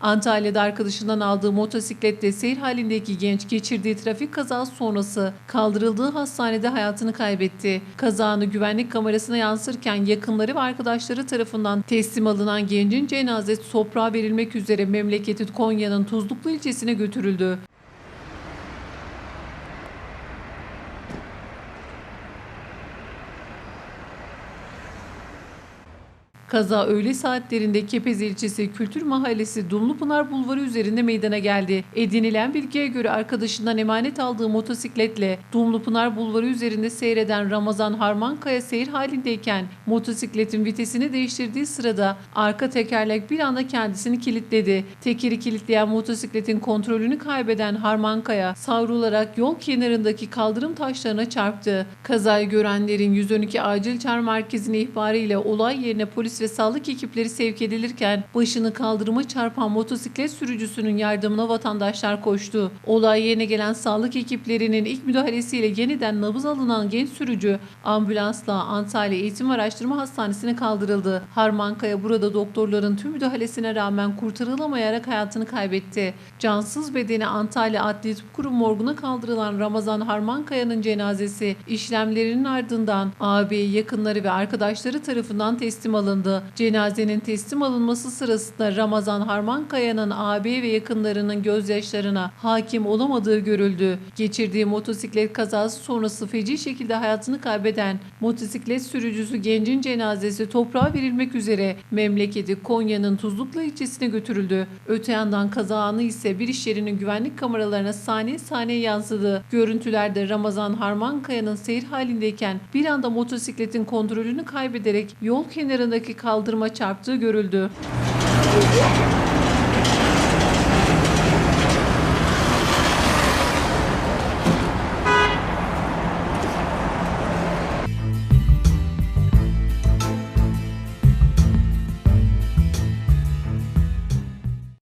Antalya'da arkadaşından aldığı motosikletle seyir halindeki genç geçirdiği trafik kazası sonrası kaldırıldığı hastanede hayatını kaybetti. Kazanı güvenlik kamerasına yansırken yakınları ve arkadaşları tarafından teslim alınan gencin cenazesi toprağa verilmek üzere memleketi Konya'nın Tuzluklu ilçesine götürüldü. Kaza öğle saatlerinde Kepez ilçesi Kültür Mahallesi Dumlupınar Bulvarı üzerinde meydana geldi. Edinilen bilgiye göre arkadaşından emanet aldığı motosikletle Dumlupınar Bulvarı üzerinde seyreden Ramazan Harmankaya seyir halindeyken motosikletin vitesini değiştirdiği sırada arka tekerlek bir anda kendisini kilitledi. Tekeri kilitleyen motosikletin kontrolünü kaybeden Harmankaya savrularak yol kenarındaki kaldırım taşlarına çarptı. Kazayı görenlerin 112 acil çağrı merkezine ihbarıyla olay yerine polis ve sağlık ekipleri sevk edilirken başını kaldırıma çarpan motosiklet sürücüsünün yardımına vatandaşlar koştu. Olay yerine gelen sağlık ekiplerinin ilk müdahalesiyle yeniden nabız alınan genç sürücü ambulansla Antalya Eğitim Araştırma Hastanesi'ne kaldırıldı. Harmankaya burada doktorların tüm müdahalesine rağmen kurtarılamayarak hayatını kaybetti. Cansız bedeni Antalya Adli Tıp Kurum morguna kaldırılan Ramazan Harmankaya'nın cenazesi işlemlerinin ardından ağabey yakınları ve arkadaşları tarafından teslim alındı. Cenazenin teslim alınması sırasında Ramazan Harmankaya'nın ağabey ve yakınlarının gözyaşlarına hakim olamadığı görüldü. Geçirdiği motosiklet kazası sonrası feci şekilde hayatını kaybeden motosiklet sürücüsü gencin cenazesi toprağa verilmek üzere memleketi Konya'nın Tuzluklu ilçesine götürüldü. Öte yandan kaza anı ise bir iş yerinin güvenlik kameralarına saniye saniye yansıdı. Görüntülerde Ramazan Harmankaya'nın seyir halindeyken bir anda motosikletin kontrolünü kaybederek yol kenarındaki kaldırıma çarptığı görüldü.